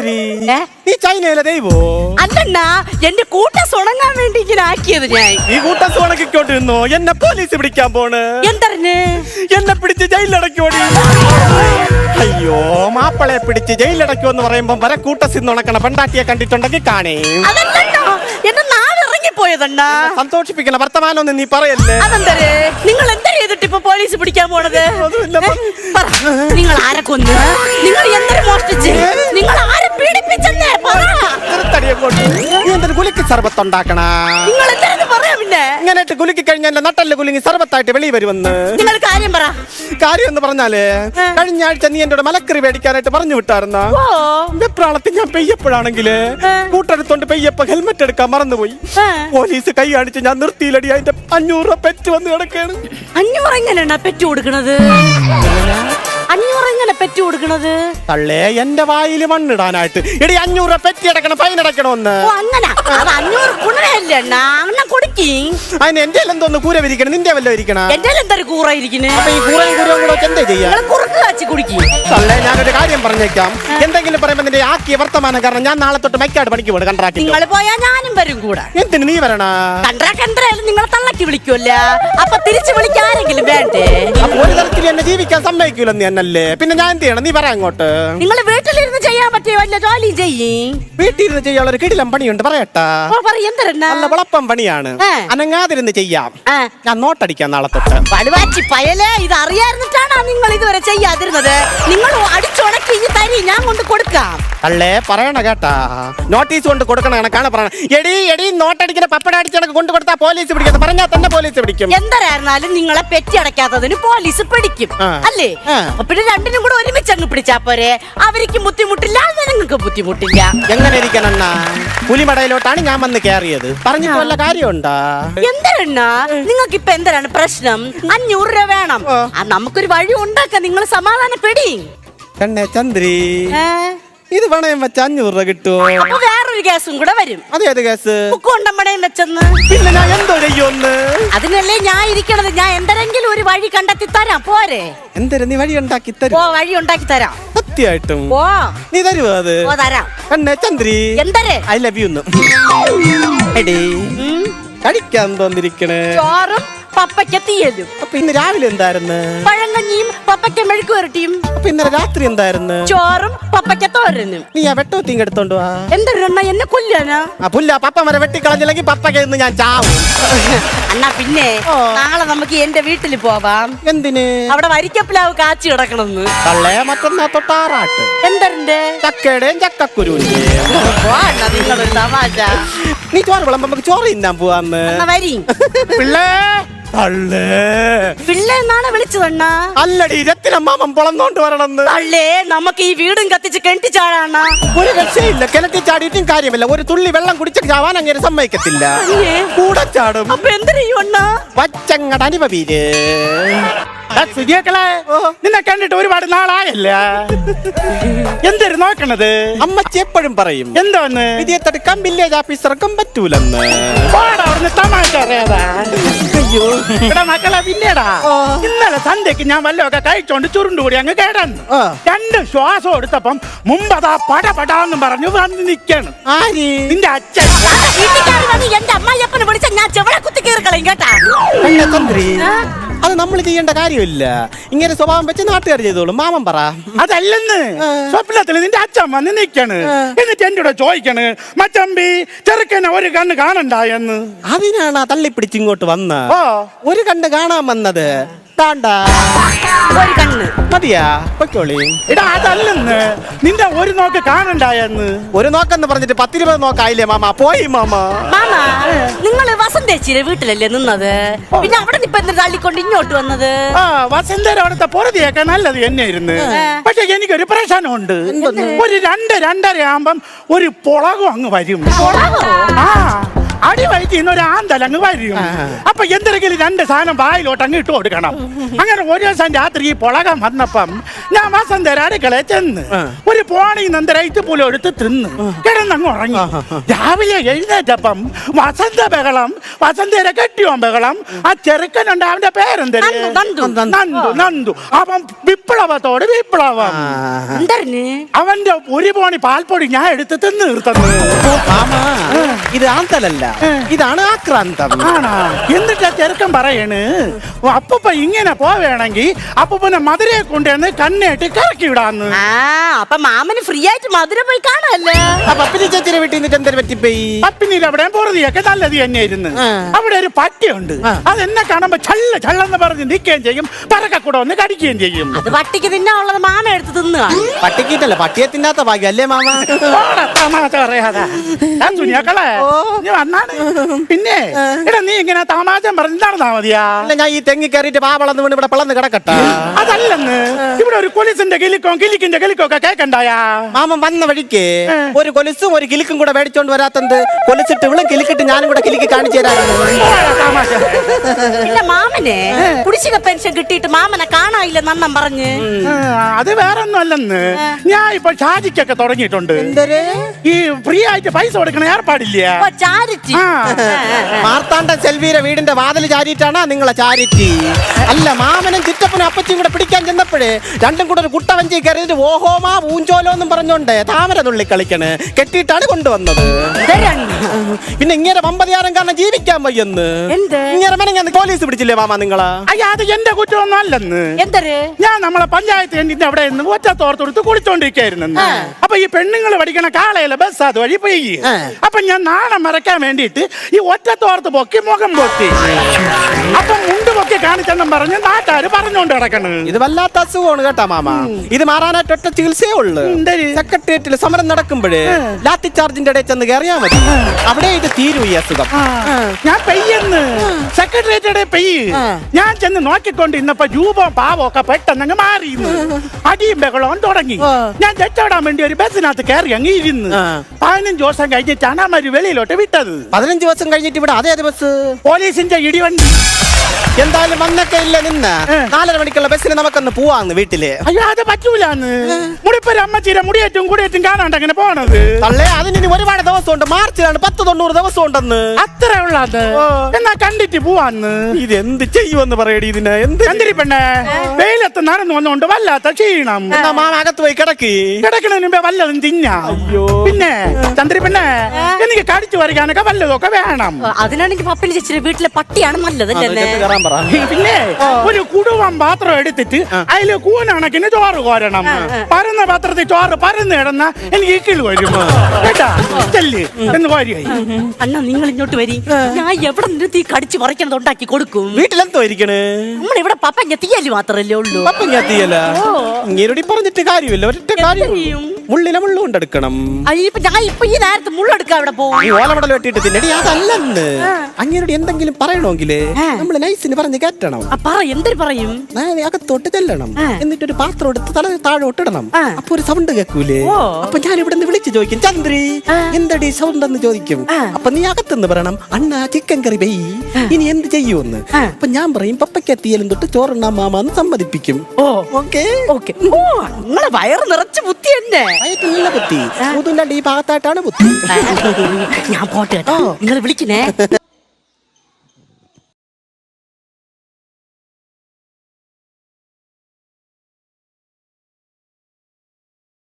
ഏ? നീ ചൈനയിലെ ദൈവോ? അല്ലണ്ണ എന്റെ സുണങ്ങാൻ വേണ്ടി ഇങ്ങനെ ആക്കിയത് ഞാൻ. നീ എന്നെ പോലീസ് പിടിക്കാൻ പോണ്. എന്നെ പിടിച്ച് അയ്യോ മാപ്പിളെ പിടിച്ച് ജയിലിലടക്കുമെന്ന് പറയുമ്പോ വരെ ഉണക്കണ പെണ്ടാട്ടിയെ കണ്ടിട്ടുണ്ടെങ്കിൽ കാണേ. അതല്ലണ്ണ എന്റെ നാട് ഇറങ്ങിപ്പോയതണ്ണ സന്തോഷിപ്പിക്കണ വർത്തമാനം നീ പറയല്ലേ. അതെന്തരേ? നിങ്ങൾ എന്ത് ചെയ്തിട്ട് ഇപ്പൊ പോലീസ് പിടിക്കാൻ പോണത് അതുമില്ല, ഏ? പറ നിങ്ങൾ ആരെ കൊന്നു നിങ്ങൾ എന്തൊരു മോഷ്ടിച്ച് നിങ്ങൾ ആരെ പീഡിപ്പിച്ചെന്നേ പറ ചെറുത്തടിയെ കൊണ്ട് നീ എന്തൊരു കുലിക്ക് സർബത്ത് ഉണ്ടാക്കണ നിങ്ങൾ എന്താണെന്ന് പറയാ പിന്നെ ഇങ്ങനെ കുലുക്കി കഴിഞ്ഞാൽ എന്റെ നട്ടൽ കുലുങ്ങി സർബത്തായിട്ട് വെളിയിൽ വരുമെന്ന്. നിങ്ങൾ കാര്യം പറ. കാര്യം എന്ന് പറഞ്ഞാൽ കഴിഞ്ഞ ആഴ്ച നീ എന്റെ മലക്കറി മേടിക്കാനായിട്ട് പറഞ്ഞു വിട്ടായിരുന്ന? വെപ്രാളത്തിൽ ഞാൻ പെയ്യപ്പോഴാണെങ്കിൽ. കൂട്ടെടുത്തോണ്ട് പെയ്യപ്പോ ഹെൽമെറ്റ് എടുക്കാൻ മറന്നുപോയി. പോലീസ് കൈ കാണിച്ച് ഞാൻ നിർത്തിയിലടി അതിന്റെ അഞ്ഞൂറ് രൂപ പെറ്റ് വന്ന് കിടക്കാണ്. അഞ്ഞൂറ് എങ്ങനെയാണ് പെറ്റ് കൊടുക്കണത്? അഞ്ഞൂറ് എങ്ങനെ പെറ്റു കൊടുക്കണത്? തള്ളേ എന്റെ വായിൽ മണ്ണിടാനായിട്ട്. എടി അഞ്ഞൂറ് പെറ്റി അടക്കണം ഫൈൻ അടക്കണമെന്ന്. ഓ അങ്ങനെ. അത് അഞ്ഞൂറ് ഗുണമല്ലേ അണ്ണ? അണ്ണ കൊടുക്കി. അതിന് എന്റെ എന്തോന്ന് കൂര വിരിക്കണം നിന്റെ വല്ല വിരിക്കണ? എന്റെ എന്തൊരു കൂറ ഇരിക്കുന്നു അപ്പൊ ഈ കൂറയും കൂരവും കൂടെ വെച്ച് എന്താ ചെയ്യാ? നിങ്ങൾ കുറുക്ക് കാച്ചി കുടിക്കി. തള്ളേ ഞാനൊരു കാര്യം പറഞ്ഞേക്കാം. എന്തെങ്കിലും പറയുമ്പോ നിന്റെ ആക്കിയ വർത്തമാനം കാരണം ഞാൻ നാളെ തൊട്ട് മൈക്കാട് പണിക്ക് പോണ് കൺട്രാക്ട് നിങ്ങൾ പോയാ ഞാനും വരും കൂടെ. എന്തിന് നീ വരണ? എന്തായാലും നിങ്ങളെ തള്ളക്കി വിളിക്കുമല്ല അപ്പൊ തിരിച്ചു വിളിക്കാരെങ്കിലും വേണ്ടേ? അപ്പൊ ഒരു തരത്തിൽ എന്നെ ജീവിക്കാൻ സമ്മതിക്കൂലെന്ന് പിന്നെ ഞാൻ എന്ത് ചെയ്യണം? നീ പറ അങ്ങോട്ട്. നിങ്ങൾ വീട്ടിലിരുന്ന് ചെയ്യാൻ പറ്റിയ വല്ല ജോലിയും ചെയ്യ്. വീട്ടിലിരുന്ന് ചെയ്യാനുള്ള ഒരു കിടിലം പണിയുണ്ട് പറയട്ടാ. നല്ല വളപ്പം പണിയാണ്. അനങ്ങാതിരുന്ന് ചെയ്യാം. ഞാൻ നോട്ടടിക്കാം നാളെ തൊട്ട്. വലുവാച്ചി പയലേ ഇത് അറിയാതിട്ടാണോ നിങ്ങൾ ഇതുവരെ ചെയ്യാതിരുന്നത്? നിങ്ങൾ അടിച്ചുണക്കി ഈ തരി ഞാൻ കൊണ്ട് കൊടുക്കാം. അല്ലേ പറയണ കേട്ടാ. നോട്ടീസ് കൊണ്ട് കൊടുക്കണ കണക്കാണ് പറയണ. എടി എടി നോട്ടടിക്കുന്ന പപ്പട അടിച്ചണക്ക് കൊണ്ട് കൊടുത്താ പോലീസ് പിടിക്കാത്ത പറഞ്ഞാൽ തന്നെ പോലീസ് പിടിക്കും. എന്തരായിരുന്നാലും നിങ്ങളെ പെറ്റി അടയ്ക്കാത്തതിന് പോലീസ് പിടിക്കും. അല്ലേ? പിന്നെ രണ്ടിനും കൂടെ ഒരുമിച്ച് അങ്ങ് പിടിച്ചാ പോരെ? അവർക്ക് ബുദ്ധിമുട്ടില്ല നിങ്ങൾക്ക് ബുദ്ധിമുട്ടില്ല. എങ്ങനെ ഇരിക്കണം അണ്ണാ? പുലിമടയിലോട്ടാണ് ഞാൻ വന്ന് കയറിയത് പറഞ്ഞിട്ട് വല്ല കാര്യമുണ്ടാ? എന്തരണ്ണ? നിങ്ങൾക്ക് ഇപ്പൊ എന്തരാണ് പ്രശ്നം? അഞ്ഞൂറ് രൂപ വേണം. ആ. നമുക്കൊരു വഴി ഉണ്ടാക്കാം. നിങ്ങൾ സമാധാനപ്പെടി. കണ്ണേ ചന്ദ്രി. ഏ? ഇത് പണയം വെച്ച അഞ്ഞൂറ് രൂപ കിട്ടുമോ അപ്പൊ വേറൊരു കേസും കൂടെ വരും. അതേത് കേസ് കൊണ്ടമ്പടയും വെച്ചെന്ന്. പിന്നെ ഞാൻ എന്തോ ചെയ്യൊന്ന് അതിനല്ലേ ഞാൻ ഇരിക്കണത്. ഞാൻ എന്തരെങ്കിലും ഒരു വഴി കണ്ടെത്തി തരാം പോരെ. എന്തര നീ വഴി ഉണ്ടാക്കി ഓ വഴി ഉണ്ടാക്കി തരാം സത്യമായിട്ടും. ഓ നീ തരുവോ അത്? ഓ തരാം. കണ്ണേ ചന്ദ്രി. എന്തര്? ഐ ലവ് യു എടി ഉം, കടിക്കാൻ തോന്നിരിക്കണേ. ചോറും പപ്പയ്ക്ക തീയലും അപ്പൊ ഇന്ന് രാവിലെ എന്തായിരുന്നു? പഴങ്കഞ്ഞിയും പപ്പയ്ക്ക് മെഴുക്ക് വരട്ടിയും അപ്പൊ ഇന്നലെ രാത്രി എന്തായിരുന്നു? ചോറും പപ്പയ്ക്ക തോരനും. നീ ആ വെട്ടോത്തിങ് എടുത്തോണ്ട് വാ. എന്തൊരെണ്ണ എന്നെ കൊല്ലാനാ ആ പുല്ല പപ്പ വരെ വെട്ടിക്കളഞ്ഞില്ലെങ്കിൽ പപ്പയ്ക്ക് ഇന്ന് ഞാൻ ചാവും. അണ്ണാ പിന്നെ. നാളെ നമുക്ക് എന്റെ വീട്ടിൽ പോവാം. എന്തിന്? അവിടെ വരിക്കപ്പിലാവ് കാച്ചി കിടക്കണമെന്ന് തള്ളേ മറ്റന്നാ തൊട്ടാറാട്ട്. എന്തരന്റെ ചക്കയുടെയും ചക്കക്കുരുവിന്റെയും. തമാശ. നീ ചോറ് വിളമ്പോ നമുക്ക് ചോറ് തിന്നാൻ പോവാന്ന്. വരി. പിള്ളേ പിള്ളേ എന്നാണ് വിളിച്ചതണ്ണാ അല്ലടി രത്തിനമ്മാമൻ പൊളന്നോണ്ട് വരണമെന്ന് അല്ലേ നമുക്ക് ഈ വീടും കത്തിച്ച് കെട്ടിച്ചാടാണ്ണ ഒരു രക്ഷയില്ല കിണറ്റി ചാടിയിട്ടും കാര്യമില്ല. ഒരു തുള്ളി വെള്ളം കുടിച്ച് ചാവാൻ അങ്ങനെ സമ്മതിക്കത്തില്ല. അയ്യേ. കൂടെ ചാടും. അപ്പൊ എന്തിനു അണ്ണാ? സുജിയക്കളെ നിന്നെ കണ്ടിട്ട് ഒരുപാട് നാളായല്ല? എന്തൊരു നോക്കണത്? അമ്മച്ചി എപ്പോഴും പറയും എന്തോന്ന്? വിധിയെത്തെടുക്കാൻ വില്ലേജ് ഓഫീസർക്കും പറ്റൂലെന്ന്. പോടാ അവിടുന്ന് തമാശ അറിയാതാ. അയ്യോ. ഇവിടെ മക്കളെ പിന്നെടാ. ഇന്നലെ സന്ധ്യക്ക് ഞാൻ വല്ലതൊക്കെ കഴിച്ചോണ്ട് ചുരുണ്ടുകൂടി അങ്ങ് കേടന്നു. രണ്ട് ശ്വാസം എടുത്തപ്പം മുമ്പതാ പടപടാന്ന് പറഞ്ഞു വന്ന് നിക്കാണ്. നിന്റെ അച്ഛൻ. അതാ വന്ന് എന്റെ അമ്മായിയപ്പനെ വിളിച്ച ഞാൻ ചെവളെ കുത്തി കയറി കളയും കേട്ടാ? അത് നമ്മൾ ചെയ്യേണ്ട കാര്യമില്ല. ഇങ്ങനെ സ്വഭാവം വെച്ച് നാട്ടുകാർ ചെയ്തോളും. മാമൻ പറ. അതല്ലെന്ന്. സ്വപ്നത്തിൽ നിന്റെ അച്ഛൻ വന്ന് നിൽക്കണ്. എന്നിട്ട് എന്റെ കൂടെ ചോദിക്കാണ് മച്ചമ്പി ചെറുക്കനെ ഒരു കണ്ണ് കാണണ്ടായെന്ന് അതിനാണ് തള്ളിപ്പിടിച്ച് ഇങ്ങോട്ട് വന്ന ഒരു കണ്ണ് കാണാൻ വന്നത്. താണ്ട. ഒരു കണ്ണ്. മതിയാ പൊയ്ക്കോളി. എടാ അതല്ലെന്ന്. നിന്റെ ഒരു നോക്ക് കാണണ്ടായെന്ന് ഒരു നോക്കെന്ന് പറഞ്ഞിട്ട് പത്തിരുപത് നോക്കായില്ലേ മാമ? പോയി മാമ. മാമ നിങ്ങൾ വസന്തേച്ചിയുടെ വീട്ടിലല്ലേ നിന്നത്? പിന്നെ അവിടെ ഇപ്പൊ എന്ത് തള്ളിക്കൊണ്ട് ഇങ്ങോട്ട് വന്നത്? ആ വസന്തര അവിടുത്തെ പുറതിയൊക്കെ നല്ലത് തന്നെയായിരുന്നു. പക്ഷെ എനിക്കൊരു പ്രശ്നമുണ്ട്. ഒരു രണ്ട് രണ്ടര ആകുമ്പം ഒരു പുളകും അങ്ങ് വരും? ആ. അടി ഇന്നൊരു ആന്തലങ്ങ് അങ്ങ് വരും. അപ്പൊ എന്തെങ്കിലും രണ്ട് സാധനം വായിലോട്ട് അങ്ങ് ഇട്ട് കൊടുക്കണം. അങ്ങനെ ഒരു ദിവസം രാത്രി ഈ പുളകം വന്നപ്പം ഞാൻ വസന്തര അടുക്കളെ ചെന്ന് ഒരു പോണി നന്ദരയിത്ത് പോലും എടുത്ത് തിന്ന് കിടന്നങ്ങ് ഉറങ്ങി. രാവിലെ എഴുന്നേറ്റപ്പം വസന്ത ബഹളം വസന്തര കെട്ടിയോൻ ബഹളം ആ ചെറുക്കനുണ്ട് അവന്റെ പേരെന്തര്? നന്ദു, നന്ദു. അവൻ വിപ്ലവത്തോട് വിപ്ലവം. അവന്റെ ഒരു പോണി പാൽപ്പൊടി ഞാൻ എടുത്ത് തിന്ന് നിർത്തുന്നു ഇത് ആന്തലല്ല. ഇതാണ് ആക്രാന്തം. ആണാ? എന്നിട്ടാ ചെറുക്കൻ പറയണ്? അപ്പൊപ്പ ഇങ്ങനെ പോവേണമെങ്കിൽ അപ്പൊപ്പനെ മധുരയെ കൊണ്ടുവന്ന് കണ്ണേട്ട് കറക്കി വിടാന്ന്. ആ അപ്പൊ മാമന് ഫ്രീ ആയിട്ട് മധുര പോയി കാണാല്ലേ. പപ്പിനി ചേച്ചിയുടെ വീട്ടിൽ നിന്നിട്ട് എന്തൊരു പറ്റിപ്പോയി? പപ്പിനിയിൽ അവിടെ പൊറുതിയൊക്കെ നല്ലത് തന്നെ ഇരുന്ന് അവിടെ ഒരു പട്ടിയുണ്ട്. അത് എന്നെ കാണുമ്പോ ചള്ള ചള്ളെന്ന് പറഞ്ഞ് നിൽക്കുകയും ചെയ്യും. പറക്കൂടെ ഒന്ന് കടിക്കുകയും ചെയ്യും. അത് പട്ടിക്ക് തിന്നാനുള്ളത് മാമ എടുത്ത് തിന്നുക പട്ടിക്കിട്ടല്ല? പട്ടിയെ തിന്നാത്ത ഭാഗ്യം അല്ലേ മാമ. പിന്നെ എടാ നീ ഇങ്ങനെ താമാശം പറഞ്ഞിട്ടാണ് മതിയാ? അല്ല ഞാൻ ഈ തെങ്ങി കയറിയിട്ട് പാവളന്ന് വീണ് ഇവിടെ പിളന്ന് കിടക്കട്ടെ? അതല്ലെന്ന്. ഇവിടെ ഒരു കൊലിസിന്റെ കിലിക്കോ കിലിക്കിന്റെ കിലിക്കോ ഒക്കെ കേക്കണ്ടായാ? മാമൻ വന്ന വഴിക്ക് ഒരു കൊലിസും ഒരു കിലിക്കും കൂടെ മേടിച്ചോണ്ട് വരാത്തത് കൊലിച്ചിട്ട് ഇവളും കിലിക്കിട്ട് ഞാനും കൂടെ കിലിക്ക് കാണിച്ചു തരാറുണ്ട് മാമനെ കുടിശ്ശിക പെൻഷൻ കിട്ടിയിട്ട് മാമനെ കാണാനില്ല നന്നം പറഞ്ഞ്. അത് വേറൊന്നും അല്ലെന്ന് ഞാൻ ഇപ്പൊ ഷാജിക്കൊക്കെ തുടങ്ങിയിട്ടുണ്ട്. ഈ ഫ്രീ ആയിട്ട് പൈസ കൊടുക്കണ ഏർപ്പാടില്ല? ഓ ചാരിറ്റി ആ. മാർത്താണ്ഡ സെൽവിയുടെ വീടിന്റെ വാതിൽ ചാരിയിട്ടാണ് നിങ്ങളെ ചാരിറ്റി? അല്ല മാമനും ചിറ്റപ്പനും അപ്പച്ചിയും കൂടെ പിടിക്കാൻ ചെന്നപ്പോഴേ രണ്ടും കൂടെ ഒരു കുട്ടവഞ്ചി കയറിയിട്ട് ഓഹോമാ ഊഞ്ചോലോ എന്നും പറഞ്ഞോണ്ട് താമര തുള്ളി കളിക്കണ്. കെട്ടിയിട്ടാണ് കൊണ്ടുവന്നത്. പിന്നെ ഇങ്ങനെ വമ്പതിയാരം കാരണം ജീവിക്കാൻ വയ്യെന്ന്. എന്ത്? ഇങ്ങനെ മെനങ്ങാന്ന് പോലീസ് പിടിച്ചില്ലേ മാമ നിങ്ങളാ? അയ്യാ അത് എന്റെ കുറ്റമൊന്നും അല്ലെന്ന്. ഞാൻ നമ്മളെ പഞ്ചായത്ത് കണ്ടിട്ട് അവിടെ നിന്ന് ഒറ്റ തോർത്തെടുത്ത് കുളിച്ചോണ്ടിരിക്കായിരുന്നു അപ്പൊ ഈ പെണ്ണുങ്ങൾ പഠിക്കണ കാളയിലെ ബസ് അത് വഴി പോയി. അപ്പൊ ഞാൻ നാണം മറക്കാൻ വേണ്ടിയിട്ട് ഈ ഒറ്റ തോർത്ത് പൊക്കി മുഖം പൊക്കി അപ്പൊ മുണ്ട് പൊക്കി കാണിച്ചെന്നും പറഞ്ഞ് നാട്ടുകാര് പറഞ്ഞോണ്ട് കിടക്കണ് ഇത് വല്ലാത്ത അസുഖമാണ് കേട്ടാ മാമ. ഇത് മാറാനായിട്ട് ഒറ്റ ചികിത്സയേ ഉള്ളു? സെക്രട്ടേറിയറ്റിൽ സമരം നടക്കുമ്പോഴേ ലാത്തി ചാർജിന്റെ ഇടയിൽ ചെന്ന് കയറിയാ മതി. അവിടെ ഇത് തീരും ഈ അസുഖം. ഞാൻ പെയ്യെന്ന്. സെക്രട്ടേറിയറ്റ് പെയ്യ്. ഞാൻ ചെന്ന് നോക്കിക്കൊണ്ട് ഇന്നപ്പോ രൂപം പാവം ഒക്കെ പെട്ടെന്ന് മാറി അടിയും ബഹളവും തുടങ്ങി. ഞാൻ രക്ഷപ്പെടാൻ വേണ്ടി ഒരു ബസ്സിനകത്ത് കയറി അങ്ങ് ഇരുന്ന് പതിനഞ്ചു പതിനഞ്ച് ദിവസം കഴിഞ്ഞിട്ടാണ് അവർ വെളിയിലോട്ട് വിട്ടത്. പതിനഞ്ച് ദിവസം കഴിഞ്ഞിട്ട് ഇവിടെ അതേ ബസ്? പോലീസിന്റെ ഇടിവണ്ടി. എന്തായാലും വന്നൊക്കെ ഇല്ല നിന്ന്? നാലര മണിക്കുള്ള ബസ്സിന് നമുക്കൊന്ന് പോവാന്ന് വീട്ടിൽ. അയ്യോ അത് പറ്റൂലെന്ന്. മുടിപ്പര അമ്മച്ചീരെ മുടിയേറ്റും കൂടിയേറ്റും കാണാണ്ട് അങ്ങനെ പോണത്. തള്ളേ അതിന് ഇനി ഒരുപാട് ദിവസം ഉണ്ട് മാർച്ചിലാണ് പത്ത് തൊണ്ണൂറ് ദിവസം ഉണ്ടെന്ന് അത്ര ഉള്ളത് എന്നാ കണ്ടിട്ട് പോവാന്ന്. ഇത് എന്ത് ചെയ്യുമെന്ന് പറയടി ഇതിന്? എന്ത് എന്തിരി പെണ്ണേ വെയിലത്ത് നടന്നു വന്നുകൊണ്ട് വല്ലാത്ത ക്ഷീണം. എന്നാ മാമ അകത്ത് പോയി കിടക്കി. കിടക്കണതിന് മുമ്പേ വല്ലതും തിന്ന. അയ്യോ. പിന്നെ ചന്ദ്രി പെണ്ണെ എനിക്ക് കടിച്ചു വരയ്ക്കാനൊക്കെ വല്ലതൊക്കെ വേണം. അതിനാണെങ്കിൽ പപ്പിന് ചേച്ചിയുടെ വീട്ടിലെ പട്ടിയാണ് കയറാൻ പറ പിന്നെ ഒരു കുടുവം പാത്രം എടുത്തിട്ട് അതിൽ കൂനണക്കിന് ചോറ് കോരണം. പരന്ന പാത്രത്തിൽ ചോറ് പരന്ന് കിടന്ന എനിക്ക് ഇക്കിൾ വരും. കേട്ടാ? ചെല്ല്. എന്ന് കോരിയായി അണ്ണാ നിങ്ങൾ ഇങ്ങോട്ട് വരി. ഞാൻ എവിടെ നിർത്തി കടിച്ചു പറിക്കണത് ഉണ്ടാക്കി കൊടുക്കും? വീട്ടിലെന്തോ ഇരിക്കണേ? നമ്മൾ ഇവിടെ പപ്പ തീയൽ മാത്രല്ലേ ഉള്ളൂ. അപ്പം ഞാത്തിയല്ല ഇങ്ങനെ പറഞ്ഞിട്ട് കാര്യമില്ല ഒരൊറ്റ കാര്യം? മുള്ളിലെ മുള്ളു കൊണ്ടെടുക്കണം. ഇപ്പൊ ഞാൻ ഇപ്പൊ ഈ നേരത്തെ മുള്ളെടുക്കാൻ അവിടെ പോകും? ഈ ഓലമടൽ വെട്ടിയിട്ട് തിന്നടി അതല്ലെന്ന്. അങ്ങനോട് എന്തെങ്കിലും പറയണമെങ്കിൽ നമ്മൾ നൈസിന് പറഞ്ഞ് കയറ്റണം. പറ എന്തൊരു പറയും? ഞാൻ നീ അകത്തോട്ട് ചെല്ലണം. എന്നിട്ടൊരു പാത്രം എടുത്ത് തല താഴോട്ട് ഇടണം. അപ്പൊ ഒരു സൗണ്ട് കേൾക്കൂലേ. അപ്പൊ ഞാൻ ഇവിടെ നിന്ന് വിളിച്ചു ചോദിക്കും ചന്ദ്രി എന്തടി സൗണ്ട് എന്ന് ചോദിക്കും? അപ്പൊ നീ അകത്തുനിന്ന് പറയണം അണ്ണ ചിക്കൻ കറി പെയ് ഇനി എന്ത് ചെയ്യൂന്ന് അപ്പൊ ഞാൻ പറയും പപ്പയ്ക്കെത്തിയാലും തൊട്ട് ചോറുണ്ണാൻ മാമാന്ന് സമ്മതിപ്പിക്കും. ഓ. ഓക്കെ? ഓക്കെ. ഓ നിങ്ങളെ വയറ് നിറച്ച് ബുദ്ധി തന്നെ. നല്ല ബുദ്ധി മുതുല്ലാണ്ട് ഈ ഭാഗത്തായിട്ടാണ് ബുദ്ധി ഞാൻ പോട്ടെ കേട്ടോ നിങ്ങൾ വിളിക്കുന്നേ